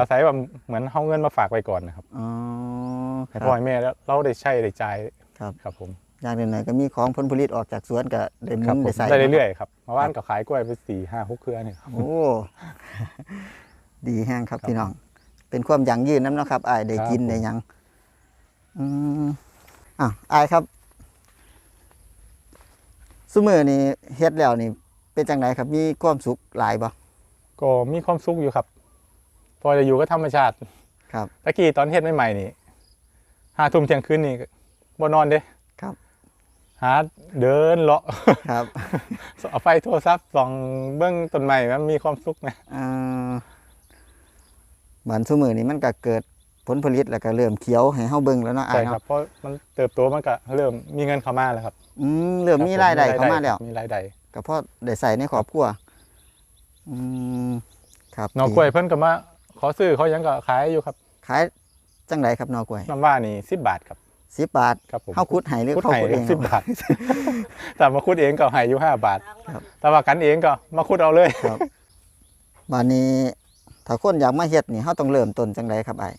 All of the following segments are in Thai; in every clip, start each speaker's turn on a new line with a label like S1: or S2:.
S1: อาศัยว่าเหมือนเอาเงินมาฝากไว้ก่อนนะครับ
S2: อ๋อค
S1: ให้
S2: รับ
S1: พ่อให้แม่แล้วเราได้ใช้ได้จ่าย
S2: ครับ
S1: ครับผม
S2: อย่างหนึ่งๆก็มีของผลผลิตออกจากสวนก็ได้หมุ
S1: ครับ
S2: น
S1: ผม
S2: ได้ใส่
S1: ได้เรื่อยๆครับเมื่อวานก็ขายกล้วยไปสี่ห้าหกเครือเนี่ยครับ
S2: โอ้ดีแห้งครับ
S1: ครับ
S2: พี่น้อง เป็นความยั่งยืนน้ำเนาะครับอายได้
S1: ครับ
S2: กิน
S1: ผม
S2: ได้หยังอืมอะอายครับซุมือนี่เฮ็ดแล้วนี่เป็นจังไดครับ มีความสุขหลายบ่
S1: ก็มีความสุขอยู่ครับ พอจะอยู่กับธรรมชาติ
S2: ครับ
S1: ตะกี้ตอนเฮ็ดใหม่ๆนี่ห้าทุ่มเที่ยงคืนนี่บ่นอนเด้
S2: ครับ
S1: หาเดินเลาะ
S2: ครับ
S1: เอาไฟโทรศัพท์ส่องเบื้องต้นไม้มันมีความสุขนะ
S2: อ่าบันซุมือนี่มันก็เกิดผลผลิตแล้วก็เริ่มเขียวให้เฮาเบิ่งแล้วเนาะอา
S1: ใช่
S2: ย
S1: ครับ
S2: เนาะ
S1: เพราะมันเติบโตมันก็เริ่มมีเงินเข้ามาแล้วครับ
S2: อืมเริ่มมีรายได้
S1: คบผ
S2: เข้ามาแล้ว
S1: มีรายได้
S2: ก็พอได้ใส่ในครอบครัวอืมครับ
S1: หนอกล้วยเพิ่นก็มา ขอซื้อเขายังก็ขายอยู่ครับ
S2: ขายจังไดครับหนอกล้วย
S1: น้ำว่านี่สิบบาทครับ
S2: สิบบาท
S1: ครับผม
S2: เฮาคุดให้หรือ
S1: คุด
S2: เขา
S1: ไห้
S2: คุดเอง
S1: สิบบาท แต่มาคุดเองก็ให้อยู่ห้าบาท
S2: ครับ
S1: แต่ว่ากันเองก็มาคุดเอาเลย
S2: ครับบัดนี้ถ้าคนอยากมาเฮ็ดนี่เฮาต้องเริ่มต้นจังไดครับไอ้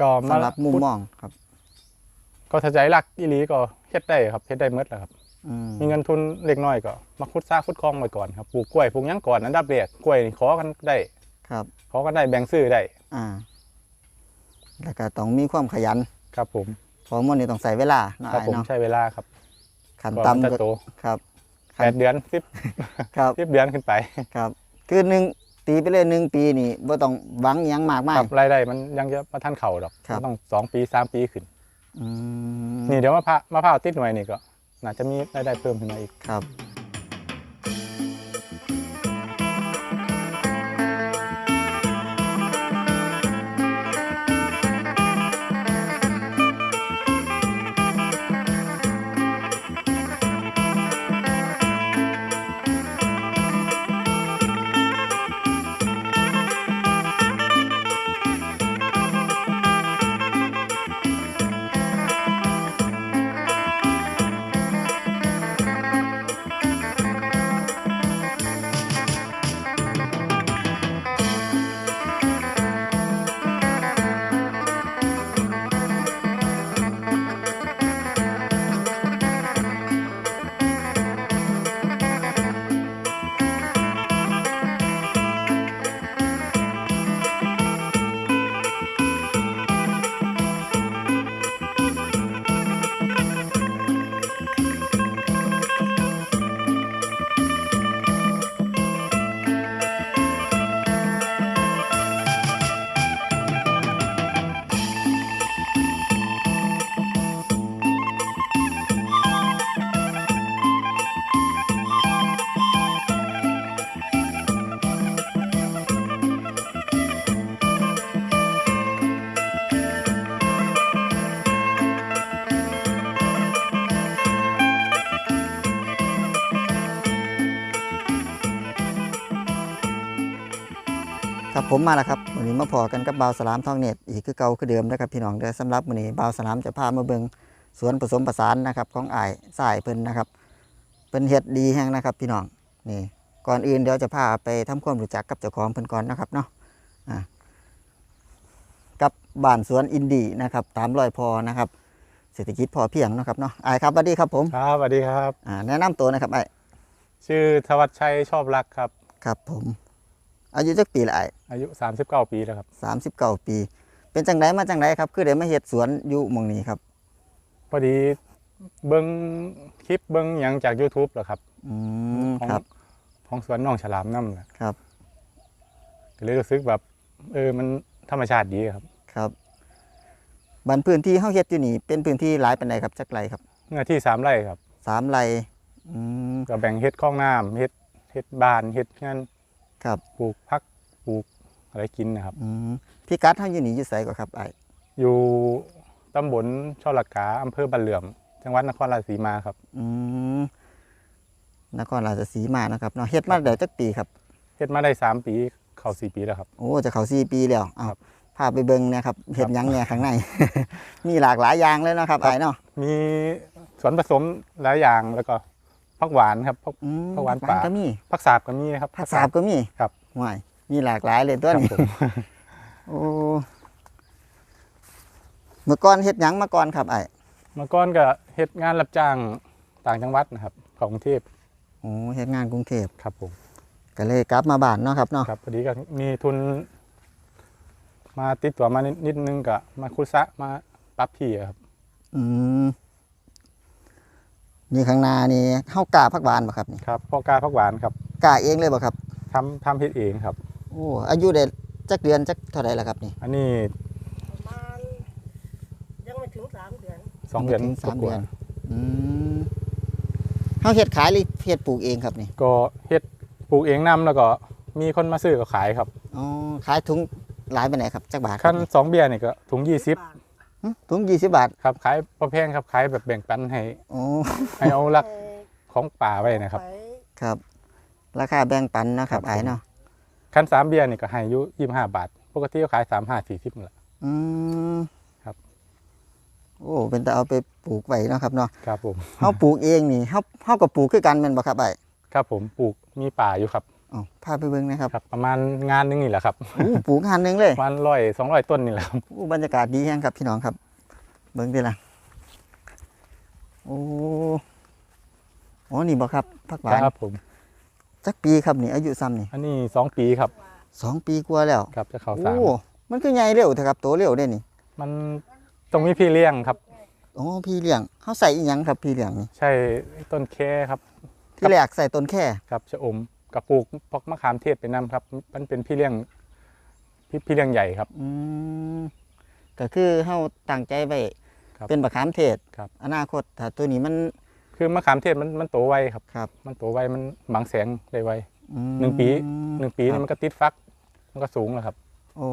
S1: ก็มา
S2: สำหรับมุม
S1: คุด
S2: มองครับ
S1: ก็ถ้าใจรักอีหลีก็เฮ็ดได้ครับเฮ็ดได้หมดแหละครับ
S2: อื ม
S1: มีเงินทุนเล็กน้อยก็มาคุดซากคุดคลองไว้ก่อนครับปลูกกล้วยปลูกหยังก่อนอันดับแรกกล้วยนี่ขอกันได้
S2: ครับ
S1: ขอกันได้แบ่งซื้อได้
S2: อ่าแล้วก็ต้องมีความขยัน
S1: ครับผม
S2: เพราะมันนี่ต้องใส่เวลาเนาะ
S1: ครับ
S2: ไอ้
S1: ผม
S2: เนาะ
S1: ใช้เวลาครับ
S2: ขั้น
S1: ก่อน
S2: ต่ำ
S1: มันจะ
S2: ก็
S1: โต
S2: ครับ
S1: แปดเดือนสิบ
S2: ครับ
S1: สิบเดือนขึ้นไป
S2: ครับ คือหนึ่งตีไปเลยหนึ่งปีนี่บ่ต้องหวังหยังมากมา
S1: ค
S2: ย
S1: รับรายได้มันยังจะมาทันเข่าดอก
S2: ครับ
S1: มันต้องสองปีสามปีขึ้น
S2: อืม
S1: นี่เดี๋ยวมะพร้าวมะพร้าวติดหน่วยนี่ก็ น่าจะมีรายได้เพิ่มขึ้นมาอีก
S2: ครับ ครับผมมาแล้วครับวันนี้มาพอกันกับบ่าวสลามทองเน็ตอีกคือเก่าคือเดิมนะครับพี่น้องเด้อสำหรับวันนี้บ่าวสลามจะพามาเบิงสวนผสมผสานนะครับของอ้ายสายเพิ่นนะครับเพิ่นเฮ็ดดีแฮงนะครับ พี่น้องนี่ก่อนอื่นเดี๋ยวจะพาไปทำความรู้จักกับเจ้าของเพิ่นก่อนนะครับเนาะอ่ากับบ้านสวนอินดีนะครับตามรอยพอนะครับเศรษฐกิจพอเพียงเนาะครับเนาะอ้ายครับสวัสดีครับผม
S1: ครับสวัสดีครับ
S2: อ่าแนะนำตัวนะครับอ้าย
S1: ชื่อธวัชชัยชอบรักครับ
S2: ครับผม อายุจักปีละอ้าย
S1: อายุ 39 ปีแล้วครับ
S2: สามสิบเก้าปี เป็นจังไดมาจังไดครับ คือเดี๋ยวมาเฮ็ดสวนอยู่หมองนี้ครับ
S1: พอดีเบิ้งคลิปเบิ้งหยังจาก YouTube เหรอครับ
S2: อืม
S1: ของ
S2: ครับ
S1: ของสวนน้องฉลามน้ำนะครับก็เลยรู้สึกแบบ เออมันธรรมชาติดีครับ
S2: ครับบันพื้นที่เฮาเฮ็ดอยู่นี่ เป็นพื้นที่หลายปานใดครับจักไรครับ
S1: เนื้อที่สามไร่ครับ
S2: สามไร่อืม
S1: ก็แบ่งเฮ็ดคลองน้ำเฮ็ดเฮ็ดบ้านเฮ็ดงาน
S2: ครับ
S1: ปลูกพักปลูกอะไรกินนะครับ
S2: อืมพี่กัดเฮาอยู่นี่อยู่ไสก็ครับไอ้
S1: อยู่ตำบลช่อหลักกาอำเภอบันเหลื่อม จังหวัดนครราชสีมาครับ
S2: อืมนครราชสีมานะครับเนาะเฮ็ดมาได้จักปีครับ
S1: เฮ็ดมาได้สามปีเข้าสี่ปีแล้วครับ
S2: โอ้จะเข้า4ปีแล้วอ้า
S1: ครั
S2: ว
S1: บ
S2: พาไปเบิ่งเนะครับเฮ็ดหยังเนี่ยข้างใน มีหลากหลายอย่างเลยเนาะครับไอ้เนาะ
S1: มีส่วนผสมหลายอย่างแล้วก็ ผักหวานครับผัก
S2: อืม
S1: ผักหวานป่า
S2: ก็มี
S1: ผักสาบก็มีนะครับ
S2: ผักสาบก็มี
S1: ครับ
S2: ห่วยมีหลากหลายเลยตัว
S1: ครับ
S2: นี้
S1: ผม
S2: โอ้เมื่อก่อนเฮ็ดหยังมาก่อนครับไอ้
S1: เมื่อก่อนก็เฮ็ดงานรับจ้างต่างจังหวัดนะครับ ของกรุงเทพ
S2: โอ้เฮ็ดงานกรุงเทพ
S1: ครับผม
S2: ก็เลยกลับมาบ้านเนาะครับเนาะ
S1: ครับพอดีก็มีทุน มาติดตัวมานิดนิดนึงก็มาคุซะมาปรับที่อะครับ
S2: อืม นี่ข้างหน้านี่เฮากล้าพักหวานบ่ครับนี่
S1: ครับพ่อกล้าพักหวานครับ
S2: กล้าเองเลยบ่ครับ
S1: ทำทำเฮ็ดเองครับ
S2: โอ้อายุได้จักเดือนจักเท่าไหร่แล้วครับนี่
S1: อันนี้
S3: ประมาณยังไม่ถึงสามเดือน
S1: สองเดือน
S2: ถึงสาม
S1: กว่า
S2: เดือนอืมเฮาเฮ็ดขายหรือเฮ็ดปลูกเองครับนี่
S1: ๆก็เฮ็ดปลูกเองนํแล้วก็มีคนมาซื้อก็ขายครับ
S2: อ๋อขายถุงหลายไปไหนใดครับจักบาทครั
S1: ขั้
S2: บ
S1: น
S2: นี่
S1: สองเบียร์นี่ก็ถุงยี่สิบา
S3: ท
S2: หึ ถุง20บาท
S1: ครับขายประแพงครับขายแบบแบ่งปันให้
S2: โอ้
S1: ให้เอารัก
S3: เอ่อ
S1: ของป่าไว้นะครับ
S3: ไป
S2: ครับ ราคาแบ่งปันเนาะครับ
S1: ครับ
S2: ไอ้เนาะ
S1: ขั้นสามเบียร์นี่ก็ให้อยุยี่ห้าบาท ปกติก็ขายสามห้าสี่สิบนั่นแหละ
S2: อืม
S1: ครับ
S2: โอ้เป็นแต่เอาไปปลูกไว้เนาะครับเนาะ
S1: ครับผม
S2: เฮาปลูกเองนี่เฮาเฮาก็ปลูกคือกันแม่นบ่ครับไอ้
S1: ครับผมปลูกมีป่าอยู่ครับ
S2: อ๋อพาไปเบิ่งนะครับ
S1: ครับ ประมาณงานหนึงนี่แหละครับ
S2: อู้ปลูกหันหนึงเลย
S1: ประมาณร้อยสองร้อยต้นนี่แหละครับ
S2: อู้บรรยากาศดีแฮงครับพี่น้องครับ เบิ่งดิล่ะโอ้โอ้นี่บ่ครับผักหวาน
S1: ครับผม
S2: จักปีครับนี่อายุซ้ำนี่
S1: อันนี้สองปีครับ
S2: สองปีกว่าแล้ว
S1: ครับจะเข้าสาม
S2: โอ้มันคือใหญ่เร็วเถอะครับโตเร็วได้นี่
S1: มันต้องมีพี่เลี้ยงครับ
S2: โอ้พี่เลี้ยงเฮาใส่อีหยังครับพี่เลี้ยงนี่
S1: ใช่ต้นแค่ครับ
S2: ที่แรกใส่ต้นแค่
S1: ครับชะอม กับปลูกพอกมะขามเทศไปนํครับ มันเป็นพี่เลี้ยงพี่พี่เลี้ยงใหญ่ครับ
S2: อืมก็คือเฮาตั้งใจไว้
S1: ครับ
S2: เป็นบักขามเทศ
S1: ครับ
S2: อนาคตถ้าตัวนี้มัน
S1: คือมะขามเทศมันมันโตไวครับ
S2: ครับ
S1: มันโตไวมันบังแสงได้ไว
S2: อืม
S1: หนึ่งปีหนึ่งปี
S2: ครั
S1: นี่
S2: บ
S1: มันก็ติดฟัก มันก็สูงแล้วครับ
S2: โอ้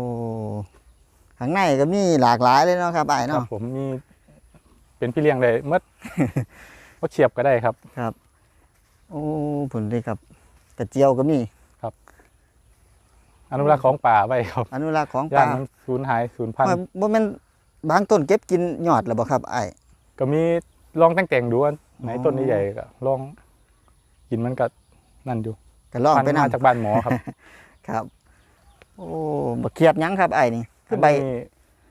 S2: ข้างในก็มีหลากหลายเลยเนาะครับไอ้าย
S1: ครั
S2: เนาะ
S1: บผมมีเป็นพี่เลี้ยงเลยเมื่อว่าเฉียบก็ได้ครับ
S2: โอ้ผลเลยครับ กระเจียวก็มี
S1: อนุรักษ์ของป่าไว้ครับ
S2: อนุรักษ์ของ
S1: ย่า
S2: ป่าง
S1: มันสูญหายสูญพัน
S2: ว่า
S1: ธุ์
S2: บ่แม่นบางต้นเก็บกินยอดแล้วบ่ครับไอ้าย
S1: ก็มีลองแต่งแต่งๆดูว่าไหน
S2: อ๋อ
S1: ต้นใหญ่ๆก็ลองกินมันก็นั่นอยู่
S2: ก็ลอง
S1: พัน
S2: ไป
S1: ธุ์
S2: นํ
S1: มาจากบ้านหมอครับ
S2: ครับ โอ้บ่เขียบหยังครับไอ้ายนี่คือใบ
S1: นนี้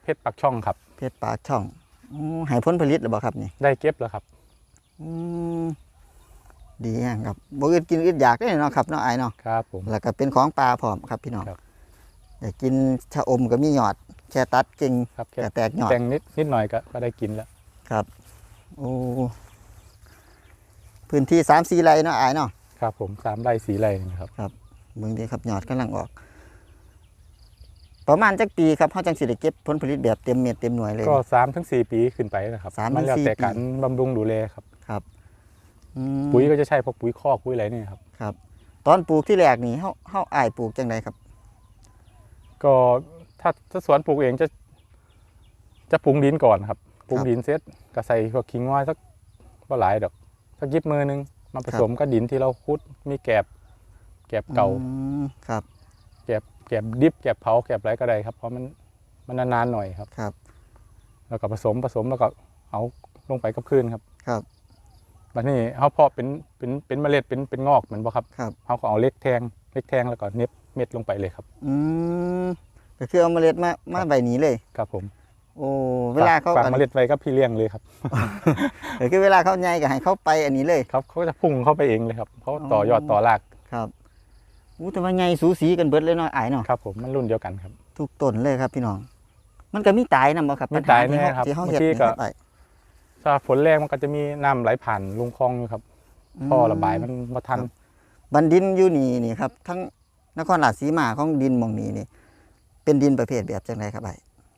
S1: เพชรปักช่องครับ
S2: เพชรปากช่องอือให้ผลผลิตแล้วบ่ครับนี่
S1: ได้เก็บแล้วครับ
S2: อืม ดีแฮงครับบ่อึดกินอึดอยากได้เนาะครับเนาะไอ้ายเนาะ
S1: ครับผม
S2: แล้วก็เป็นของปลาพร้อมครับพี่น้อง
S1: ครับ
S2: อยากกินชะอมก็มีหยอดแค่ตัดกิ่ง
S1: ครับแค่
S2: แต่แตกหยอด
S1: แต่งนิดนิดหน่อยก็ก็ได้กินแล้ว
S2: ครับ โอ้ พื้นที่สามสี่ไร่เนาะอายเนาะ
S1: ครับผมสามไร่สี่ไร่นะครับ
S2: เมืองดีครับหยอดกำลังออก ประมาณจักปีครับเขาจังสิได้เก็บผลผลิตแบบเต็มเม็ดเต็มหน่วยเลย
S1: ก็สามถึงสี่ปีขึ้นไปนะครับ
S2: สามถึง
S1: มันแล้ว
S2: สี่
S1: แต่
S2: ปี
S1: การบำรุงดูแลครับ
S2: อืม
S1: ปุ๋ยก็จะใช้พวกปุ๋ยคอกปุ๋ยอะไรนี่ครับ
S2: ครับ ตอนปลูกที่แรกนี่เฮาเฮาอายปลูกจังไดครับ
S1: ก็ถ้าถ้าสวนปลูกเองจะ จะปรุงดินก่อนครับปรุงดินเสร็จก็ใส่พวกขิงไว้สักก็หลายดอกสักยิบมือหนึงมาผสมกับดินที่เราคุดมีแกบแกบเก่า
S2: อืมครับ
S1: แกบแกบดิบแกบเผาแกบอะไรก็ได้ครับเพราะมันมันนานๆหน่อยครับ
S2: ครับ
S1: แล้วก็ผสมผสมแล้วก็เอาลงไปกับพื้นครับ
S2: ครับ
S1: บัดนี้เขาเพาะเป็นเป็นเป็นเมล็ดเป็นเป็นงอกเหมือนบ่ครับ
S2: ครับ
S1: เขาก็เอาเล็กแทงเล็กแทงแล้วก็เน็บเม็ดลงไปเลยครับ
S2: อืมก็คือเอาเมล็ดมามาใบนี้เลย
S1: ครับผม
S2: โอ้เวลาเขา
S1: ฝาก
S2: อัน
S1: เมล็ดไว้กับพี่เลี้ยงเลยครับ
S2: ก็คือเวลาเขาใหญ่ก็ให้เขาไปอันนี้เลย
S1: ครับเขาก็จะพุ่งเข้าไปเองเลยครับเขา
S2: อ๋อ
S1: ต่อยอดต่อราก
S2: ครับอู้แต่ว่าใหญ่สูสีกันเบิดเลยเนาะอายเนาะ
S1: ครับผมมันรุ่นเดียวกันครับ
S2: ทุกต้นเลยครับพี่น้อง มันก็มีตายนำบ่ครับ
S1: มีตาย
S2: ปัญห
S1: แน่ครับ
S2: ที่เฮา
S1: บาง
S2: เฮ็ด
S1: ที
S2: นี่
S1: ก็
S2: ครับไอ้
S1: ถ้าฝนแรงมันก็จะมีน้ำไหลผ่านลุงคลองอยู่ครับท่อระบายมันมาทัน
S2: บันดินอยู่นี่นี่ครับ ทั้งนครราชสีมาของดินหมองนี้นี่ เป็นดินประเภทแบบจังไดครับไอ้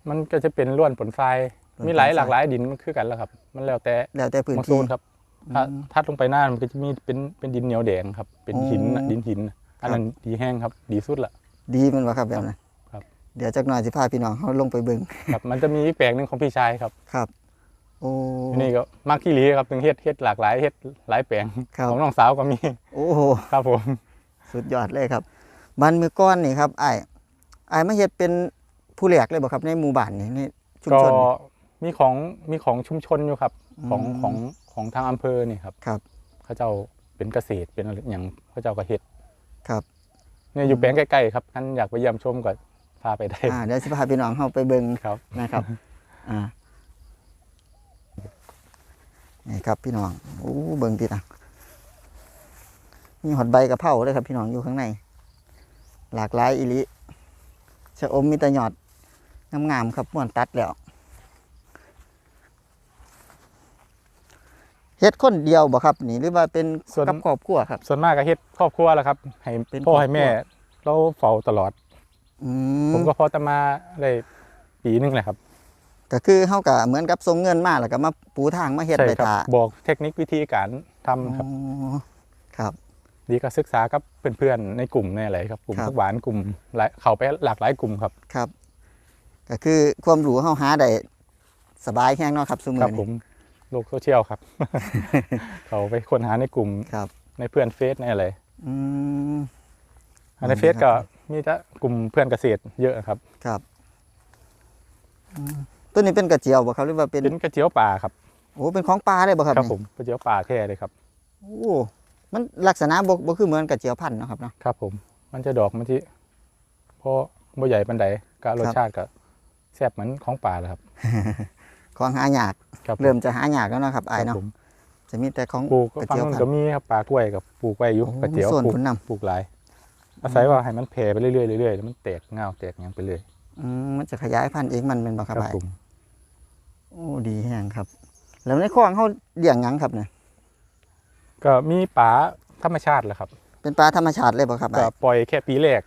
S1: มันก็จะเป็นล้วนผลทราย
S2: ล้วน
S1: มีหลาย
S2: ผลทราย
S1: หลากหลายดินมันคือกันแล้วครับ มันแล้วแต่
S2: แล้วแต่พื้น
S1: บางโซ
S2: ที่
S1: นครับถ้าทัดลงไปหน้ามันก็จะมีเป็นเป็นดินเหนียวแดงครับ เป็นหินน่ะ
S2: อ๋อ
S1: ดินหินน่ะอันนั้นดีแห้งครับ ดีสุดละ
S2: ดีแมันบ่ครับแบบนั้น
S1: ครับ
S2: เดี๋ยวจักหน่อยสิพาพี่น้องเฮาลงไปเบิ่ง
S1: ครับ มันจะมีอีกแปลงหนึ่งของพี่ชายครับ
S2: ครับ โอ้
S1: นี่ก็มากขี้หลีครับถึงเฮ็ดเฮ็ดหลากหลายเฮ็ดหลายแปลง
S2: ครับ
S1: ของน้องสาวก็มี
S2: โอ้โห
S1: ครับผม
S2: สุดยอดเลยครับมันมือก้อนนี่ครับไอ้ไอ้ายมาเฮ็ดเป็นผู้แรกเลยบ่ครับในหมู่บ้านนี่ในชุม
S1: ก็
S2: ชนนี่
S1: มีของมีของชุมชนอยู่ครับ ของ
S2: อืม
S1: ของของทางอำเภอนี่ครับ
S2: ครับ
S1: เขาเจ้าเป็นเกษตรเป็นอะไรอย่างเขาเจ้าก็เฮ็ด
S2: ครับ
S1: เนี่ยอยู่แปลงใกล้ๆครับท่านอยากไปเยี่ยมชมก็พาไปได้
S2: อ่าเดี๋ยวสิพาพี่น้องเฮาไปเบิ่ง
S1: ครับ
S2: นะครับอ่า นี่ครับพี่น้องโอ้เบิ่งติดอะมีหอดใบกะเพราด้วยครับพี่น้องอยู่ข้างใน หลากหลายอีหลิชะอมมีแต่หยอดงามๆครับม่วนตัดแล้วเฮ็ดคนเดียวบ่ครับ นี่หรือว่าเป็น
S1: ส่วน
S2: กับครอบครัวครับ
S1: ส่วนมากก็เฮ็ดครอบครัวแหละครับ ให้
S2: เป็น
S1: พ่อ
S2: ครอบครัว
S1: ให้แม่ เราเฝ้าตลอด
S2: อืม
S1: ผมก็พอจะมาได้ปีหนึงแหละครับ
S2: ก็คือเฮาก็เหมือนกับส่งเงินมาแล้วก็มาปูทางมาเฮ็ด
S1: ใช่
S2: ไป
S1: ครับ
S2: ท่า
S1: บอกเทคนิควิธีการทำครับ
S2: อ๋อครับ
S1: ดีก็ศึกษากับเพื่อนๆในกลุ่มในอะไรครับกลุ่ม
S2: ครับ
S1: พักหวานกลุ่มหลายเขาไปหลากหลายกลุ่มครับ
S2: ครับ ก็คือความรู้เฮาหาได้สบายแห้งเนาะครับซุ
S1: ค
S2: มื้
S1: รั
S2: อบ
S1: ผ
S2: นี้
S1: มโลกโซเชียลครับ เขาไปค้นหาในกลุ่ม
S2: ครับ
S1: ในเพื่อนเฟซในอะไร
S2: อืม
S1: อันในเฟซก็มีแต่กลุ่มเพื่อนเกษตรเยอะครับ
S2: ครับอืม ตัวนี้เป็นกระเจียวบ่ครับหรือว่าเป็น
S1: เป็นกระเจียวป่าครับ
S2: โอ้เป็นของปลาได้บ่ครับ
S1: ครับ
S2: นี่
S1: ผมกระเจียวป่าแท้เลยครับ
S2: โอ้มันลักษณะบ่บ่คือเหมือนกระเจียวพันธุ์เนาะครับเนาะ
S1: ครับ ผม มันจะดอกมันที่พอบ่ใหญ่ปันใดก็รส
S2: ครับ
S1: ชาติก็แซ่บเหมือนของป่าเลยครับ
S2: ของหายาก
S1: ครับผ
S2: เริ่มจะหายากแล้วเนาะครับ
S1: ค
S2: อ้าย
S1: รับ
S2: เนาะ
S1: ผม
S2: จะมีแต่ของ
S1: ปลูก
S2: กระ
S1: ฝั่ง
S2: เจียว
S1: นู้น
S2: พัน
S1: ก็
S2: ธุ์
S1: มีครับป่ากล้วยกับปลูกไว้อยู่
S2: โอ้
S1: กระเจียว
S2: มีส่วน
S1: ปลูก
S2: พุ่นนำ
S1: ปลูกหลายอาศัยว่าให้มันแผ่ไปเรื่อยๆเรื่อยๆแล้วมันแตกเงาแตกหยังไปเลย
S2: อืมมันจะขยายพันธุ์เองมันเป็นบ่ครับอ้าย
S1: ผม
S2: โอ้ดีแฮงครับ แล้วในคลองเฮาเลี้ยงหยังครับเนี่ย
S1: ก็มีป่าธรรมชาติแหละครับ
S2: เป็นปลาธรรมชาติเลยบ่ครับ
S1: ก็
S2: อ้าย
S1: ปล่อยแค่ปีแรก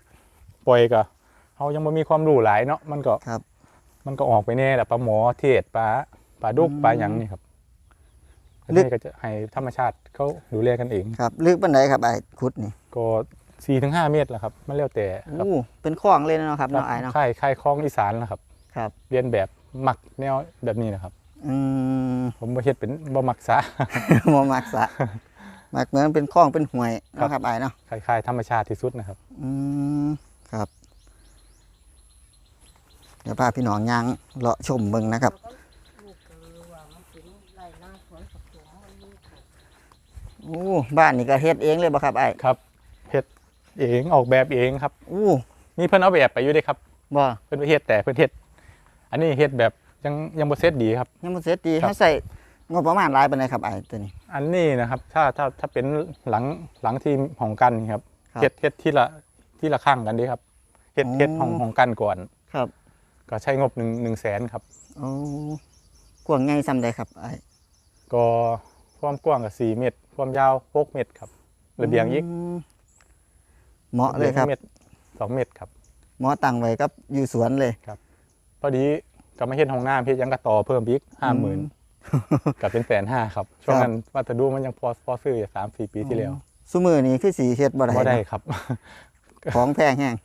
S1: ปล่อยก็เขายังไม่มีความรู้หลายเนาะมันก็
S2: ครับ
S1: มันก็ออกไปแน่แหละปลาหมอเทศปลาปลาดุก
S2: อืม
S1: ปลาหยังนี่ครับ
S2: ลึก
S1: นี่ก็จะให้ธรรมชาติเขาดูแลกันเอง
S2: ครับลึกปานใดครับอ้ายขุดนี่
S1: ก็สี่ถึงห้าเมตรแหละครับมันแล้วแต่ครับ
S2: โอ้เป็นคลองเลยเนาะครับเนาะอ้ายเนาะ
S1: ค่ายค่ายคลองอีสานนะครับ
S2: ครับ
S1: เรียนแบบ หมักแนวแบบนี้นะครับ
S2: อืม
S1: ผมบ่เฮ็ดเป็นบ่มักษา
S2: บ่มักสะมักเหมือนเป็นคลองเป็นห้วย
S1: ครับ
S2: เนาะครับอ้ายเนาะ
S1: คล้ายๆธรรมชาติที่สุดนะครับ
S2: อืมครับ เดี๋ยวพาพี่น้องย่างเลาะชมเบิ่งนะครับ
S3: ลูกเออว่ามันเป็นไรหน้าสวนผักสวนมันมีถูก
S2: โอ้บ้านนี่ก็เฮ็ดเองเลยบ่ครับอ้าย
S1: ครับเฮ็ดเองออกแบบเองครับ
S2: อู้
S1: มีเพิ่นเอาแบบไปอยู่เด้ครับ
S2: บ่
S1: เพิ่นไปเฮ็ดแต่เพิ่นเฮ็ด อันนี้เฮ็ดแบบยังยังบ่เสร็จดีครับ
S2: ยังบ่เสร็จดี
S1: ครับ
S2: เฮาใส่งบประมาณหลายปานใดครับอ้ายตัวนี้
S1: อันนี้นะครับ ถ้าถ้าถ้าเป็นหลังหลังที่ของกันนี่ครับ
S2: ครับ
S1: เฮ็ดเฮ็ดที่ละที่ละข้างกันดีครับเฮ็ด
S2: อ๋อ
S1: เฮ็ดของของกันก่อน
S2: ครับ
S1: ก็ใช้งบ1 1แสนครับ
S2: โอ้กว้างใหญ่ซำใดครับอ้าย
S1: ก็ความกว้างก็4เมตร ความยาว6เมตรครับระเบียงอีก
S2: มเหมาะเลยครับ
S1: เมตรสองเมตรครับ
S2: เหมาะตั้งไว้กับอยู่สวนเลย
S1: พอดีก็มาเฮ็ดห้องน้ำเฮ็ดหยังก็ต่อเพิ่มอีก50,000ก็เป็นแสนห้าครับ ช่วงนั้นวัสดุมันยังพอพอซื้อสามสี่ปีที่แล้ว
S2: ซุมื้อนี้คือสิเฮ็ดบ่ได้
S1: บ่ได้
S2: เนาะ
S1: ครับ
S2: ของแพงแฮง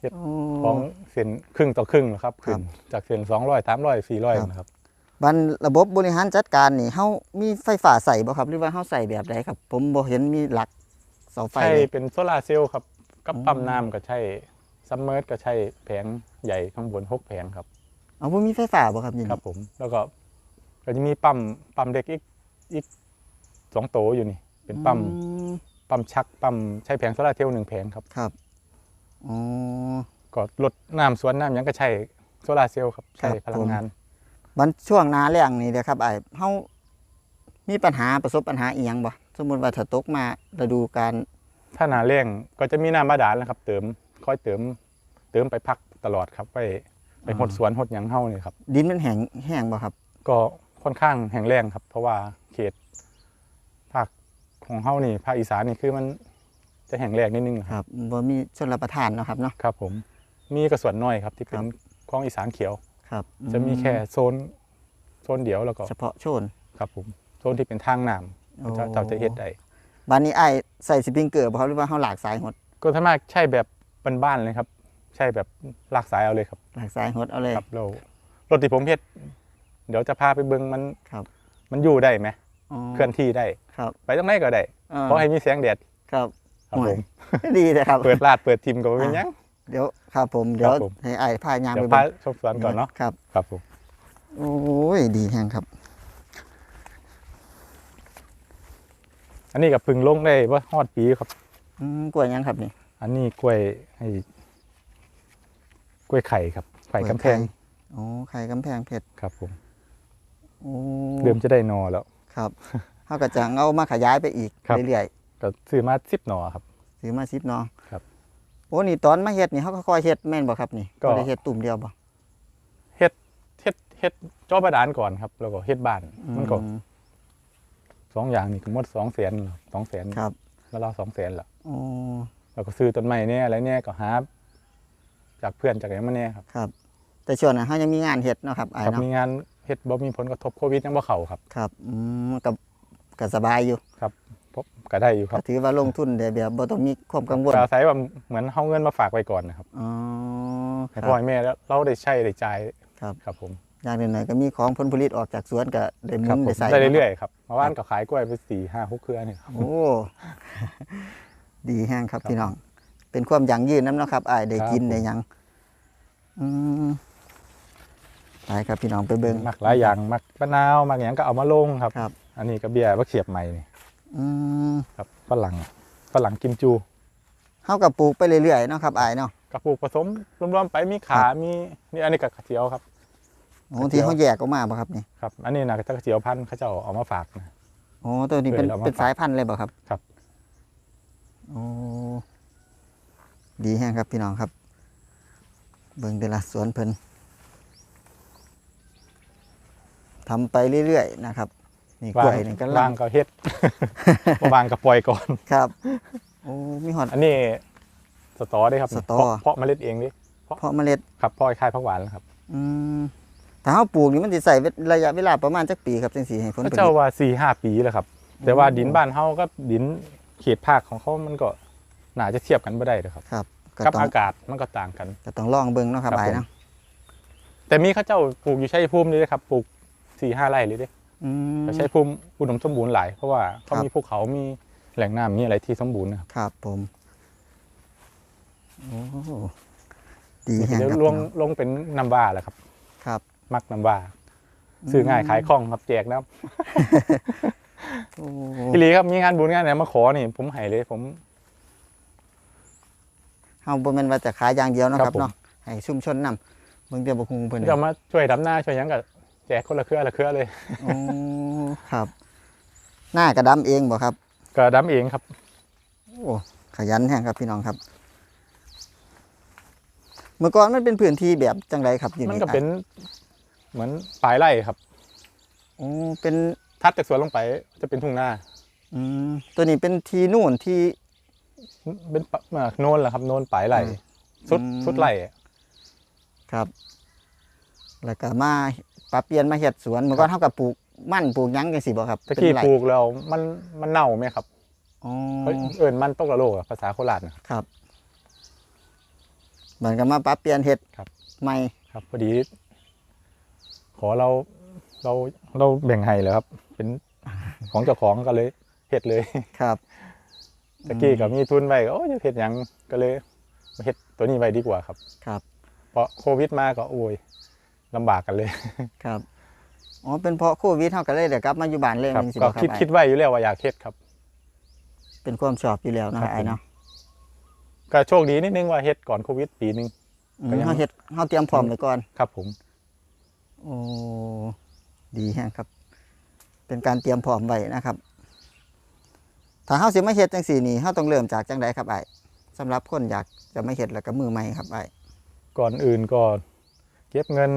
S1: เฮ็ด
S2: โข
S1: องเส้นครึ่งต่อครึ่งนะครับ
S2: ครั
S1: ขึ้
S2: บ
S1: นจากเส้นสองร้อยสามร้อยสี่ร้อย
S2: ครับ
S1: นะครับ
S2: บันระบบบริหารจัดการนี่เฮามีไฟฟ้าใส่บ่ครับ หรือว่าเฮาใส่แบบใดครับ ผมบ่เห็นมีหลักเสาไฟ
S1: ใช่
S2: เลย
S1: เป็นโซลาร์เซลล์ครับกับ
S2: อ๋อ
S1: ปั๊มน้ำก็ใช่ซัมเมอร์ก็ใช่แผง ใหญ่ข้างบนหกแผงครับ
S2: เอาบ่มีไฟฟ้าบ่ครับนี่
S1: ครับผม แล้วก็ก็จะมีปั๊มปั๊มเด็กอีกอีกสองโตวอยู่นี่ เป็นปั๊ม
S2: อืม
S1: ปั๊มชักปั๊มใช้แผงโซลาร์เซลล์หนึ่งแผงครับ
S2: ครับอ๋อ
S1: ก็ลดน้ำสวนน้ำหยังก็ใช้โซลาร์เซลล์ครับใช้
S2: ครับ
S1: พลังงาน
S2: บันช่วงหน้าแล้งนี่เด้อครับไอ้ายเฮามีปัญหาประสบปัญหาอีหยังบ่สมมุติว่าถ้าตกมาฤดูการ
S1: ถ้าหนาแรงก็จะมีน้ำบาดาลนะครับ เติมค่อยเติม เติมไปพัก ตลอดครับ ไปไปหดสวนหดหยังเฮ้านี่ครับ
S2: ดินมันแห้งแห้งบ่ครับ
S1: ก็ค่อนข้างแห้งแรงครับ เพราะว่าเขตภาคของเฮ้านี่ภาคอีสานนี่คือมันจะแห้งแรงนิดนึงค
S2: ครับรับบ่มีชนรับประทานเนาะครับเนาะ
S1: ครับ ผมมีกระสวนน้อยครับที่เป็
S2: ครั
S1: น
S2: บ
S1: คลองอีสานเขียว
S2: ครับ
S1: จะมีแค่โซนโซนเดียวแล้วก็
S2: เฉพาะโซน
S1: ครับผมโซนที่เป็นทางน้ำจะจะจะเฮ็ดได้
S2: บัดนี้ไอ้ายใส่สปริงเกอร์บ่ครับหรือว่าเฮาหลากสายหด
S1: ก็ถ้ามากใช่แบบบ้านๆเลยครับใช่แบบลากสายเอาเลยครับ
S2: หลากสายหดเอาเลย
S1: ครับเรารถที่ผมเฮ็ดเดี๋ยวจะพาไปเบิ่งมัน
S2: ครับ
S1: มันอยู่ได้ไหม
S2: อ๋อ
S1: เคลื่อนที่ได้
S2: ครับ
S1: ไปตรงไหนก็ได้าเพราะให้มีแสงแดด
S2: ครับ
S1: ครับ
S2: ห่
S1: ผ
S2: วย
S1: ม
S2: ดีเลยครับ
S1: เปิดลาดเปิดทิมก็บ่เป็นหยัง
S2: เดี๋ยวครับผมเดี๋ยว
S1: ครับผม
S2: ให้ไอ้ายพายาง
S1: เดี๋
S2: ไป
S1: ยว
S2: เบิ่
S1: พางชมสวนก่อนเนาะ
S2: ครับ
S1: ครับผม
S2: โอ้ยดีแฮงครับ
S1: อันนี้ก็เพึ่งลงได้ว่าฮอดปีครับ
S2: อืมกล้วยยังครับนี่
S1: อันนี้กล้วยให้ก ล้วยไข่ครับไข่กำแพง
S2: โอ้ไข่กำแพงเพชร
S1: ครับผม
S2: โอ้
S1: เริ่มจะได้หนอแล้ว
S2: ครับเขาก็จะเอามาขยายไปอีก
S1: ครับ
S2: เรื่อย
S1: ก็ซื้อมาสิบหนอครับ
S2: ๆซื้อมาสิบเนาะ
S1: ครับ
S2: โอ้นี่ตอนมาเฮ็ดนี่เขาก็ค่อยเฮ็ดแม่นบ่ครับนี่
S1: ก็
S2: บ่ได้เฮ็ดตุ่มเดียวบ่
S1: เฮ็ดเฮ็ดเฮ็ดจอบาดาลก่อนครับ แล้วก็เฮ็ดบ้านมันก็
S2: อื
S1: สองอย่างนี่ก็หมดสองแสนสองแสน
S2: ครับ
S1: แล้วเราสองแสนละ
S2: โอ้
S1: เราก็ซื้อต้นไม้เนี่ยอะไรเนี่ยก็หา จากเพื่อนจากไหนมาเนี่ยครับ
S2: ครับ แต่ช่วงนั้นเขายังมีงานเฮ็ดเนาะครับอ้าย
S1: ครับ
S2: เนาะ
S1: มีงานเฮ็ดบ่มีผลกระทบโควิดยังบ่เข้าครับ
S2: ครับอืมกับก็สบายอยู่
S1: พบก็ได้อยู่ค
S2: ก็
S1: รับ
S2: ถือว่าลงทุนได้แบบบ่ต้องมีความกังวล
S1: ก็อาศัยว่าเหมือนเฮาเงินมาฝากไว้ก่อนนะครับ
S2: อ๋อค
S1: ให้
S2: รับ
S1: พ่อให้แม่แล้วเราได้ใช้ได้จ่าย
S2: ครับ
S1: ครับผม
S2: อย่างหนึ่งๆก็มีของผลผลิตออกจากสวนก็ได้ห
S1: ครั
S2: มุ
S1: บ
S2: น
S1: ผ
S2: ได้
S1: ม
S2: ใส่
S1: ได้เรื่อยๆครับเมื่อวานก็ขายกล้วยไปสี่ห้าหกเครือนี่ครับ
S2: โอ้ ดีแห้งครับพี่น้อง เป็นความยั่งยืนน้ำเนาะครับอ้ายได้กินได้หยังอืมไปครับพี่น้องไปเบิ่ง
S1: มักหลายอย่างมักมะนาวมักอย่างก็เอามาลงครับ
S2: ครับ
S1: อันนี้ก็เบียร์มะเขียบใหม่นี่
S2: อืม
S1: ครับฝรั่งฝรั่งกิมจู
S2: เฮาก็ปลูกไปเรื่อยๆเนาะครับอ้ายเนาะ
S1: กระปุกผสมรวมๆไปมีขามีนี่อันนี้กับกระเจียวครับ
S2: โอ้ที่เขาแยกออกมาบ่ครับนี่
S1: ครับ อันนี้นะกระเจียวพันธุ์เขาเจ้าเอามาฝากนะ
S2: โอ้ตัวนี้เป็น
S1: เออเรามา
S2: เป็นสายพันธุ์เลยบ่ครับ
S1: ครับ
S2: โอ้ ดีแห้งครับพี่น้องครับ เบิ่งแต่ละสวนเพิ่นทำไปเรื่อยๆนะครับนี่กล้วา
S1: ง
S2: ยนี่ก็
S1: วา
S2: ล่างง
S1: ก็เฮ็ดบ่วางก็ปล่อยก่อน
S2: ครับโอ้มีหอด
S1: อันนี้สตอได้ครับ
S2: สตอ
S1: เพาะเพาะเมล็ดเองดิ
S2: เพาะเมล็ด
S1: ครับเพาะคล้ายๆผักหวานแล้วครับ
S2: อืมถ้าเฮาปลูกนี่มันสิใส่ระยะเวลาประมาณจักปีครับจังสิให้ผล
S1: พระ
S2: ผลิ
S1: เจ้า
S2: ต
S1: ว่าสี่ห้าปีแล้วครับ แต่ว่าดินบ้านเฮาก็ดินเขตภาคของเขามันก็ น่าจะเทียบกันไม่ได้เลยครับ
S2: ครับก็
S1: กับ
S2: ต้อง
S1: อากาศมันก็ต่างกัน
S2: ก็ต้องลองเบิ่งเนาะครับ
S1: ครับ
S2: อ้าย
S1: ผม
S2: เนาะ
S1: แต่มีเข้าเจ้าปลูกอยู่ชัยภูมินี่นะครับปลูกสี่ห้าไร่เลยเด้
S2: อืม
S1: แต่ชัยภูมิอุดมสมบูรณ์หลายเพราะว่าเขา
S2: ครับ
S1: มีภูเขามีแหล่งน้ำมีอะไรที่สมบูรณ์นะครับ
S2: ครับผมโอ้ดีแฮง
S1: เดี๋ยว
S2: ครับ
S1: ลง
S2: พี่น้อง
S1: ลงเป็นน้ำว่าแหละครับ
S2: ครับ
S1: มักน้ำว่าซื้อง่ายขายคล่องครับแจกน้
S2: โอ้ำ
S1: พี่ลีครับมีงานบุญงานไหนมาขอนี่ผมให้เลย ผม
S2: เฮาบ่แม่นว่าจะขายอย่างเดียวเนาะ
S1: ค
S2: ค
S1: รั
S2: รั
S1: บบผม
S2: เนาะให้ชุมชนนำเบิ่งเดี๋ยวบ่ฮู้เพิ่น
S1: จะมาช่วยดำหน้าช่วยหยังกับแจกคนละเครือละเครือเลย
S2: โอ้ครับ หน้ากระดำเองบ่ครับ
S1: ก็ดำเองครับ
S2: โอ้ขยันแฮงครับพี่น้องครับ เมื่อก่อนมันเป็นพื้นที่แบบจังไรครับอยู่
S1: มัน
S2: นี่
S1: ก็เป็นเหมือนปลายไร่ครับ
S2: โอ้เป็น
S1: ทัดจากสวนลงไปจะเป็นทุ่งนา
S2: อืมตัวนี้เป็นที่นู่นที่
S1: เป็นปะเอ่อโนนแหละครับโนนปลายไร่
S2: อืม
S1: สุด
S2: อืม
S1: สุดไร่อะ
S2: ครับ แล้วก็มาปรับเปลี่ยนมาเฮ็ดสวนเมื่อก่อนเฮาก็ปลูกมั่นปลูกหยังจังซี่บ่ครับ
S1: ตะกี้
S2: เป็นไร่
S1: ปลูกแล้วมันมันเน่าไหมครับ
S2: อ๋อ
S1: เอ้ยเอิญมันตกละโลกอะภาษาโคราชนะครับ
S2: ครับเหมือนกับมาปรับเปลี่ยนเฮ็ด
S1: ครับ
S2: ใหม่
S1: ครับพอดี ขอเราเราเราแบ่งให้แล้วครับ เป็นของเจ้าของก็เลยเฮ็ดเลย
S2: ครับ
S1: ตะกี้ก็มีทุนไว้ก็โอ้ยจะเฮ็ดหยังก็เลยมาเฮ็ดตัวนี้ไว้ดีกว่าครับ
S2: ครับ
S1: เพราะโควิดมาก็โอ้ยลำบากกันเลย
S2: ครับ อ๋อ เป็นเพราะโควิดเฮาก็เลยได้กลับมาอยู่บ้านเลย
S1: ครับ
S2: จังซี่
S1: ก็
S2: บ่ครับ
S1: คิด
S2: อ้าย
S1: คิดไว้อยู่แล้วว่าอยากเฮ็ดครับ
S2: เป็นความชอบอยู่แล้วเนาะ
S1: ครับ
S2: ไอ้ายเนาะ
S1: ก็โชคดีนิดนึงว่าเฮ็ดก่อนโควิดปีหนึง
S2: อืม
S1: ก็ยัง
S2: เฮาเฮ็ดเฮาเตรียมพร้อมไว้ก่อน
S1: ครับผม
S2: โอ้ ดีแฮงครับ เป็นการเตรียมพร้อมไว้นะครับ ถ้าเฮาสิมาเฮ็ดจังซี่นี่เฮาต้องเริ่มจากจังไดครับไอ้ายสำหรับคนอยากจะมาเฮ็ดแล้วก็มือใหม่ครับไอ้าย
S1: ก่อนอื่นก็เก็บเงิน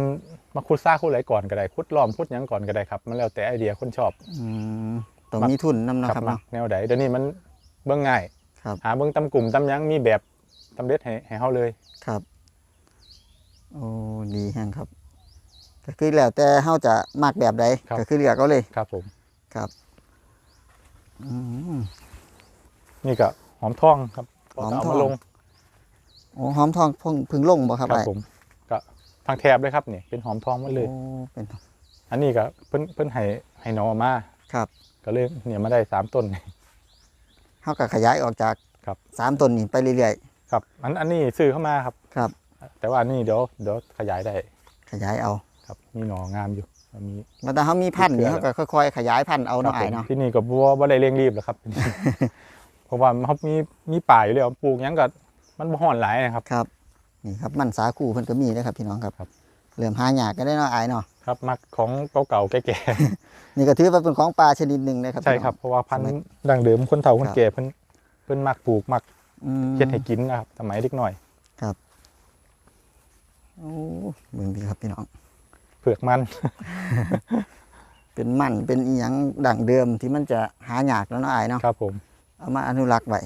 S1: มาคุดซ่าคุดอะไรก่อนก็ได้คุดล้อมคุดหยังก่อนก็ได้ครับ มันแล้วแต่ไอเดียคนชอบ
S2: อืมต้องมีทุนนำเนาะ
S1: ค
S2: ค
S1: รั
S2: รั
S1: บบ
S2: เนาะ
S1: แนวใดเดี๋ยวนี้มันเบื้องง่าย
S2: ครับ
S1: หาเบื้องตำกลุ่มตำหยังมีแบบตำเร็จให้ให้เฮาเลย
S2: ครับ โอ้ดีแฮงครับ ก็คือแล้วแต่เฮาจะมักแบบใดก็คือเลือกเอาเลย
S1: ครับผม
S2: ครับอืม
S1: นี่ก็หอมทองครับ
S2: หอม
S1: ก็เอา
S2: ทอง
S1: มาลง
S2: โอ้หอมทองเพิ่งเพึ่งลงบ่ครับ
S1: ครับ
S2: ไอ้าย
S1: ผมก็ทางแถบเลยครับนี่เป็นหอมทองหมดเลย
S2: โอ้เป็น
S1: อันนี้ก็เพิ่นเพิ่นให้ให้หนอมา
S2: ครับ
S1: ก็เลยเนี่ยมาได้สามต้น
S2: เฮาก็ขยายออกจาก
S1: ครับ
S2: สามต้นนี้ไปเรื่อย
S1: ครับ อันอันนี้ซื้อเข้ามาครับ
S2: ๆครับ
S1: แต่ว่าอันนี้เดี๋ยวเดี๋ยวขยายได้
S2: ขยายเอา
S1: ครับมีหนองามอยู่ มี
S2: แล้วถ้าเขามีพันธุ์นี่
S1: เพื่
S2: เขา
S1: อ
S2: ก็ค่อยๆขยายพันธุ์เอา
S1: ครั
S2: เนาะ
S1: บ
S2: ไอ้
S1: ผม
S2: เนาะ
S1: ที่นี่ก็บัวบ่ได้เร่งรีบหรอกครับเพราะว่าเขามีมีป่าอยู่แล้วปลูกหยังก็มันบ่ฮ้อนหลายนะครับ
S2: ครับนี่ครับมันสาคูเพิ่นก็มีนะครับพี่น้องครับ
S1: ครับ
S2: เริ่มหายากกันได้เนาะอายเนาะ
S1: ครับมักของเก่าๆแก่
S2: นี่ก็ถือว่าเป็นของปลาชนิดหนึ่งนะครับ
S1: ๆใช่
S2: พี่น้อง
S1: ครับเพราะว่าพัน
S2: สมัย
S1: ธุ์ดั้งเดิมคนเฒ่าคน
S2: ครับ
S1: แก่เพิ่นเพิ่นมักปลูกมัก
S2: อืม
S1: เฮ็ดให้กินนะครับสมัยเด็กน้อย
S2: โอ้เบิ่งดีครับพี่น้อง
S1: เผือกมัน
S2: เป็นมันเป็นอีหยังดั่งเดิมที่มันจะหายากแล้วเนาะอายเนาะ
S1: ครับผม
S2: เอามาอนุรักษ์ไว้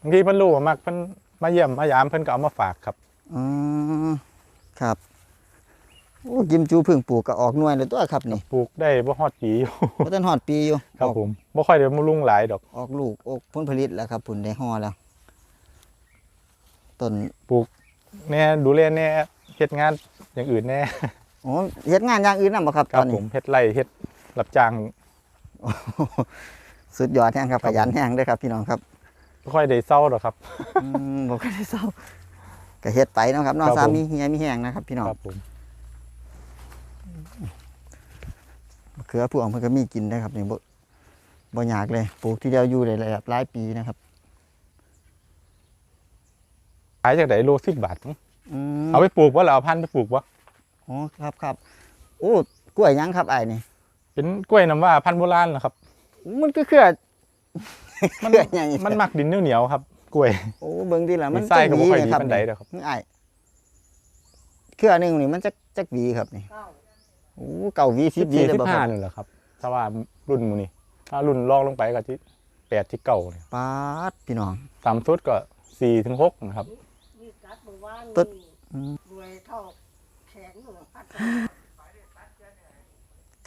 S1: บางทีเพิ่นรู้ว่ามักเพิ่นมาเยี่ยมมายามเพิ่นก็เอามาฝากครับ
S2: อืมครับโอ้กิมจูเพึ่งปลูกก็ออกหน่วยเลยตัวครับนี่
S1: ปลูกได้บ่ฮอดปีอยู่
S2: บ่ทันฮอดปีอยู่
S1: ครับ
S2: ออก
S1: ผมบ่ค่อยได้มาลุงหลายดอก
S2: ออกลูกออกผลผลิตแล้วครับผลได้ห่อแล้วต้น
S1: ปลูกแน่ดูแลแน่ เฮ็ดงานอย่างอื่นแน่
S2: โอ้เฮ็ดงานอย่างอื่นนำบ่ครับ
S1: ค
S2: ต
S1: รั
S2: อบน
S1: ผ
S2: นี้
S1: มเฮ็ดไร่เฮ็ดรับจ้าง
S2: สุดยอดแห้งครับ
S1: ครั
S2: ข
S1: บ
S2: ยันแห้งเด้อครับพี่น้องครับ
S1: บ่ค่อยได้เศร้าดอกครับ
S2: อืมบ่ค่อยได้เศร้าก็เฮ็ดไปเนาะครับเนอก
S1: ครับ
S2: สา
S1: ผม
S2: มีเฮียมีแห้งนะครับ พี่น้อง
S1: ครับผม
S2: มะเขือพวงเพิ่นก็มีกินนะครับนี่บ่บ่ยากเลยปลูกทีเดียวอยู่ได้หลายหลายปีนะครับ
S1: ขายจากไหนโล10บาทมั้ง
S2: อืม
S1: เอาไปปลูกบ่ล่ะเอาพันธุ์ไปปลูกบ่
S2: อ๋อครับครับโอ้กล้วยหยังครับไอ้ายนี่
S1: เป็นกล้วยน้ำว้าพันธุ์โบราณเหรอครับ
S2: มันก็เครือ
S1: มัน
S2: เครือใหญ่
S1: มันมักดินเหนียวๆครับ กล้วย
S2: โอ้เบิ่งดีล่ะ
S1: มั
S2: มันน
S1: ไส้ก็บ่ค่อย
S2: จั
S1: ดี
S2: หวี
S1: ปานใดดอกครับ
S2: นี่ไอ้ายเครือหนึงนี่มันจักจักหวีครับนี่
S3: เก้า
S2: โอ้เก่าหวีสิบหวี
S1: 14
S2: เลยบ่ครับ
S1: 15นี่แหละครับถ้าว่ารุ่นหมู่นี่ถ้ารุ่นรองลงไปก็ที่8ที่9เนี่ย
S2: ปาดพี่น้อง
S1: ต่ำสุดก็4ถึง6นะครับ
S3: มีกัดมือ ว่าน
S2: ตึ๊ด
S3: นี่
S2: อืม
S3: รวยเท่าแขนหนูพัด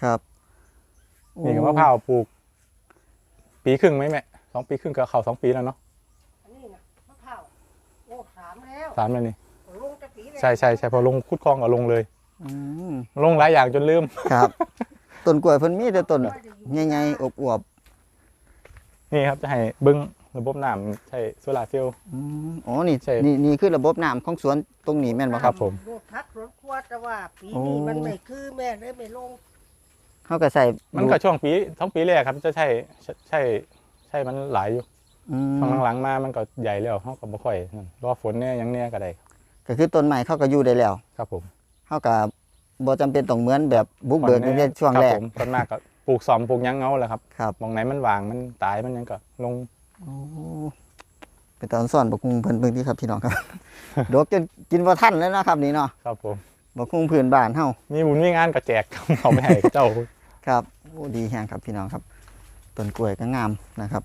S2: ครับ
S1: นี่ก็มะพร้าวปลูก ปีครึ่งไหมแม่สองปีครึ่งก็เข้าสองปีแล้วเนาะ
S3: อันนี้นะมะพร้าวโอ้สามแล้ว
S1: สามแล้วนี่
S3: ลงจะปีแล้ว
S1: ใช่ใช่ใช่พอลงคุดคลองก็ลงเลย
S2: อืม
S1: ลงหลายอย่างจนลืม
S2: ครับต้นกล้วยเพิ่นมีแต่ต้นใหญ่ๆอวบ
S1: นี่ครับจะให้เบิ้ง ระบบน้ำใช่โซลาร์เซลล์
S2: ๆอืมอ๋อนี่
S1: ใช่
S2: นี่นี่คือระบบน้ำของสวนตรงนี้แม่นบ่ค
S1: ครั
S2: รับ
S1: บผม
S3: รถพักรถครัวแต่ว่าปี
S2: โอ้
S3: นี้มันไม่คือแม่เลยไม่ลง
S2: เฮาก็ใส่
S1: มันก็ช่วงปีท้องปีแรกครับจะใช่ใช่ใช่ใช่มันหลายอยู่
S2: อืม
S1: ช่วงหลังๆมามันก็ใหญ่แล้วเขาก็บ่ค่อยนั่นรอฝนเนี่ยยังเนี่ยก็ได้
S2: ก็คือต้นไม้เขาก็อยู่ได้แล้ว
S1: ครับผม
S2: เฮาก็บ่จำเป็นต้องเหมือนแบบบุกเบิกในช่วงแร
S1: ค
S2: ก
S1: บผมส่วนมากก็ปลูกซอมปลูกหยังเงาแหละครับ
S2: ครับ
S1: มองไหนมันวางมันตายมันหยังก็ลง
S2: โอ้เป็นตอนสอนบักคุงเพิ่นเบิ่งดีครับพี่น้องครับดอกจนกินบ่ทันแล้วนะครับ นี่เนาะ
S1: ครับผม
S2: บักคุงพื้นบ้านเฮา
S1: มีบุญมีงานก็แจกเขาไม่ให้เจ้า
S2: ครับโอ้ดีแฮงครับพี่น้องครับต้นกล้วยก็งามนะครับ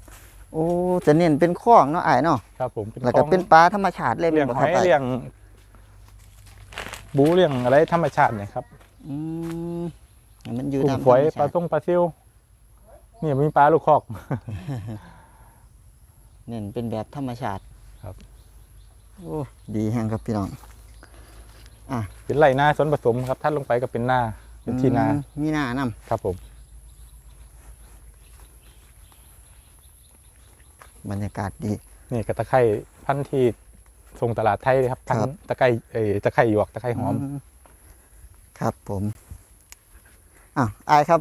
S2: โอ้จะเน้นเป็นคลองเนาะอ้ายเนาะ
S1: ครับผม
S2: แล้วก็
S1: ของ
S2: เป็นปลาธรรมชาติเลย
S1: เลี้ยง
S2: แม่น
S1: ห
S2: บ่ค
S1: อ
S2: รับอ้าย
S1: ยเลี้ยงบูเลี้ยงอะไรธรรมชาติเนี่ยครับ
S2: อืมให้มันอยู่
S1: กุ้
S2: ตางม
S1: ฝอย
S2: ธรรม
S1: ปลา
S2: ชาติ
S1: ต้งปลาซิวนี่มีปลาลูกคอก
S2: เน้นเป็นแบบธรรมชาติ
S1: ครับ
S2: โอ้ดีแฮงครับพี่น้อง
S1: เป็นไรนาสวนผสมครับท่านลงไปก็เป็นนาเป็นที่นา
S2: อืมมีหน้านํ
S1: ครับผม
S2: บรรยากาศดี
S1: นี่กระตะไคร่พันธุ์ที่ส่งตลาดไทยเลยครับพัน
S2: ครับ
S1: ธุ์ตะไคร่เอ้ยตะไคร่หยวกตะไคร่หอม
S2: มครับผมอะอายครับ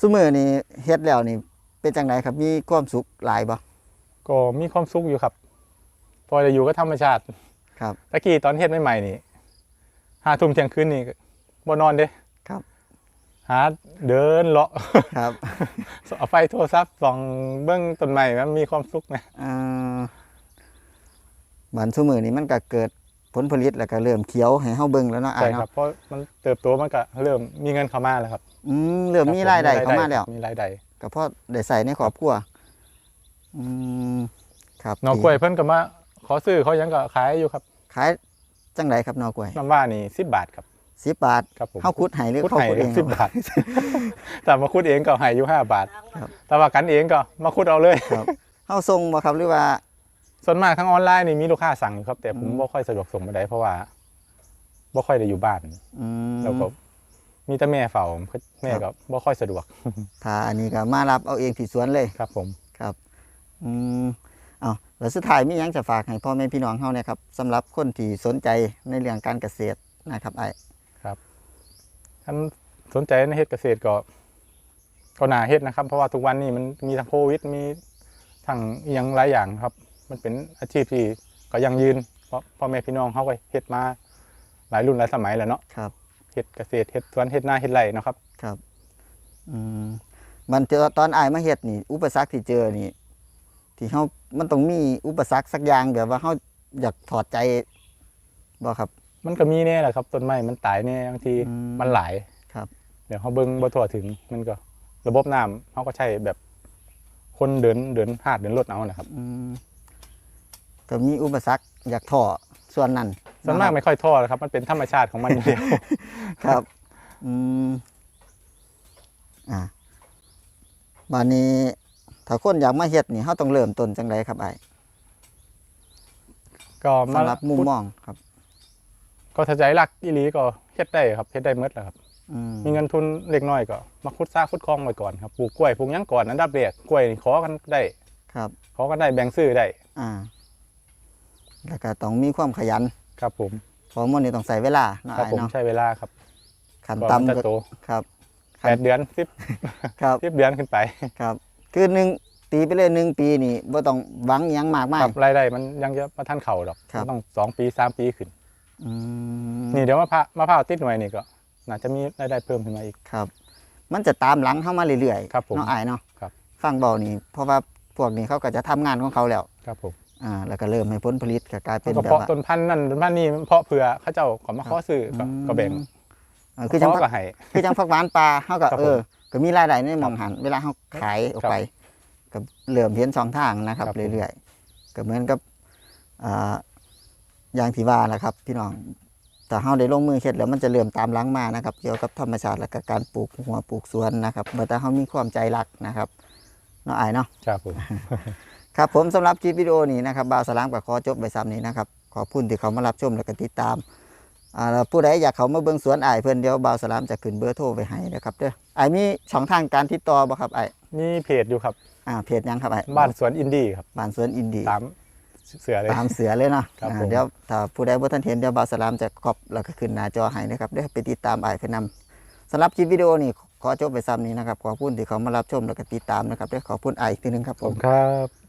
S2: ซุมือนี่เฮ็ดแล้วนี่ เป็นจังไดครับมีความสุขหลายบ่
S1: ก็มีความสุขอยู่ครับ พอจะอยู่ก็ธรรมชาติ
S2: ครับ
S1: ตะกี้ตอนเฮ็ดใหม่ๆนี่ห้าทุ่มเที่ยงคืนนี่บ่นอนเด้
S2: ครับ
S1: หาเดินเลาะ
S2: ครับ
S1: เอาไฟโทรศัพท์ส่องเบื้องต้นไม้มันมีความสุขนะ
S2: อ่าบันซุมือนี่มันก็เกิดผลผลิตแล้วก็เริ่มเขียวให้เฮาเบิ่งแล้วเนาะอา
S1: ใช่
S2: ย
S1: ครับ
S2: เนาะ
S1: เพราะมันเติบโตมันก็เริ่มมีเงินเข้ามาแล้วครับ
S2: อืมเริ่มมีรายได้เข้ามาแล้ว
S1: มีรายได้
S2: ก็พอได้ใส่ในครอบครัวอืมครับ
S1: หนอกล้วยเพิ่นก็มาขอซื้อเขายังก็ขายอยู่ครับ
S2: ขายจังไดครับหนอกล้วย
S1: น้ำว่านี่สิบบาทครับ
S2: 10บาท
S1: ครับผม
S2: เฮาขุดให้หรือ
S1: คุด
S2: เขา
S1: ให้
S2: ขุดเอง
S1: สิบ
S2: ครับ
S1: บาท แต่มาคุดเองก็ให้อยู่ห้าบาท
S2: ครับ
S1: แต่ว่ากันเองก็มาคุดเอาเลย
S2: ครับเฮาส่งบ่ครับหรือว่า
S1: ส่วนมากทางออนไลน์นี่มีลูกค้าสั่งอยู่ครับ แต่ผม
S2: อืม
S1: บ่ค่อยสะดวกส่งมาได้เพราะว่าบ่ค่อยได้อยู่บ้าน
S2: อืม
S1: แล้วก็ มีแต่แม่เฝ้าแม่ก็บ่ค่อยสะดวก
S2: ถ้าอันนี้ก็มารับเอาเองที่สวนเลย
S1: ครับผม
S2: ครับอืมเอาแล้วสุดท้ายมีหยังจะฝากให้พ่อแม่พี่น้องเฮาเนี่ยครับสำหรับคนที่สนใจในเรื่องการเกษตรนะครับไอ้
S1: ท่านสนใจในเฮ็ดเกษตรก็ก็น่าเฮ็ดนะครับ เพราะว่าทุกวันนี้มันมีทั้งโควิดมีทั้งอิหยังหลายอย่างครับ มันเป็นอาชีพที่ก็ยังยืน เพราะพ่อแม่พี่น้องเขาก็เฮ็ดมาหลายรุ่นหลายสมัยแล้วเนาะ
S2: ครับ
S1: เฮ็ดเกษตรเฮ็ดสวนเฮ็ดนาเฮ็ดไร่เนาะครับ
S2: ครับ อืมมันเจอตอนอายมาเฮ็ดนี่ อุปสรรคที่เจอนี่ ที่เฮามันต้องมีอุปสรรคสักอย่างแบบว่าเฮาอยากถอดใจบ่ครับ
S1: มันก็มีแน่แหละครับต้นไม้มันตายแน่บางที
S2: อืม
S1: มันหลาย
S2: ครับ
S1: เดี๋ยวเขาเบิ่งบ่ทั่วถึงมันก็ ระบบน้ำเขาก็ใช้แบบคนเดินเดินหาดเดินรถเอานะครับ
S2: อืมก็มีอุปสรรคอยากถอส่วนนั้น
S1: ส่วนมากะ
S2: ครับ
S1: ไม่ค่อยท่อหรอกครับ มันเป็นธรรมชาติของมันอยู่แล้ว
S2: ครับ อืมอ่าบานนี้ ถ้าคนอยากมาเฮ็ดนี่เฮาต้องเริ่มต้นจังไดครับไอ้าย
S1: ก็มา
S2: สำหรับมุมมองครับ
S1: ก็ถ้าใจรักอีหลีก็เฮ็ดได้ครับเฮ็ดได้หมดแหละครับ
S2: อืม
S1: มีเงินทุนเล็กน้อยก็มาขุดซากขุดคลองไว้ก่อนครับปลูกกล้วยปลูกหยังก่อนอันดับแรกกล้วยนี่ขอกันได้
S2: ครับ
S1: ขอกันได้แบ่งซื้อได้
S2: อ่า แล้วก็ต้องมีความขยัน
S1: ครับผม
S2: เพราะมันนี่ต้องใส่เวลาเนาะ
S1: ครับ
S2: ไอ้าย
S1: ผม
S2: เนาะ
S1: ใช้เวลาครับ
S2: ขั้น
S1: ก่อน
S2: ต่ำ
S1: มันจะ
S2: ก็
S1: โต
S2: ครับ
S1: แปดเดือนสิบ
S2: ครับ
S1: สิบเดือนขึ้นไป
S2: ครับ คือหนึ่งตีไปเลยหนึ่งปีนี่บ่ต้องหวังหยังมากมา
S1: ค
S2: ย
S1: รับรายได้มันยังจะมาท่านเข่าดอก
S2: ครับ
S1: มันต้องสองปีสามปีขึ้น
S2: อืม
S1: นี่เดี๋ยวมะพร้าวมะพร้าวติดหน่วยนี่ก็น่าจะมีรายได้เพิ่มขึ้นมาอีก
S2: ครับ มันจะตามหลังเข้ามาเรื่อยๆ
S1: ครับผม
S2: เนาะอายเนาะ
S1: ครับ
S2: ฟังเบานี่เพราะว่าพวกนี้เขาก็จะทำงานของเขาแล้ว
S1: ครับผม
S2: อ่าแล้วก็เริ่มให้ผลผลิตก็กลายเป็น
S1: ก็
S2: แบบ
S1: เพาะ
S2: ว่า
S1: ต้นพันธุ์นั่นต้นพันธุ์นี่มันเพาะเผื่อเขาเจ้าก็มาขอซื้อก็
S2: อืม
S1: ก็แบ่ง
S2: เออคือจัง
S1: ข
S2: พัก
S1: ก็ให้
S2: คือจังพักหวานปลาเขาก็
S1: ครับ
S2: เอ
S1: ผม
S2: อก็มีรายได้ในหมองหันเวลาเขาขายออกไปก็เริ่มเห็นสองทางนะครับ
S1: ครับผม
S2: เรื่อยๆก็เหมือนกับอ่าอย่างที่ว่าแหละครับ พี่น้องแต่เขาได้ลงมือเฮ็ดแล้วมันจะเริ่มตามหล้างมานะครับ เกี่ยวกับธรรมชาติและก็การปลูกหัวปลูกสวนนะครับเมื่อแต่เขามีความใจรักนะครับเนาะอายเนาะ
S1: ครับผม
S2: ครับผมสำหรับคลิปวิดีโอนี้นะครับบ่าวสลามกับขอจบไปซ้ำนี้นะครับขอบคุณที่เขามารับชมและก็ติดตามอ่าแล้วผู้ใดอยากเขามาเบิ่งสวนอ้ายเพิ่นเดี๋ยวบ่าวสลามจะขึ้นเบอร์โทรไปให้นะครับเด้ออ้ายมีช่องทางการติดต่อบ่ครับอ้าย
S1: มีเพจอยู่ครับ
S2: อ่าเพจหยังครับอ้าย
S1: บ้านสวนอินดี้ครับ
S2: บ้านสวนอินดี้
S1: ตามเสือเลย
S2: ตามเสือเลยเนาะ
S1: ครับ
S2: อ่า
S1: ผม
S2: เดี๋ยวถ้าผู้ใดบ่ทันเห็นเดี๋ยวบ่าวสลามจะครอบแล้วก็ขึ้นหน้าจอให้นะครับเด้อไปติดตามอ้ายเพิ่นนำสำหรับคลิปวิดีโอนี้ขอจบไปซ้ำนี้นะครับขอบคุณที่เขามารับชมแล้วก็ติดตามนะครับเด้อขอบคุณอ้ายอีกทีหนึงครับ
S1: ผ
S2: ผม
S1: มครับ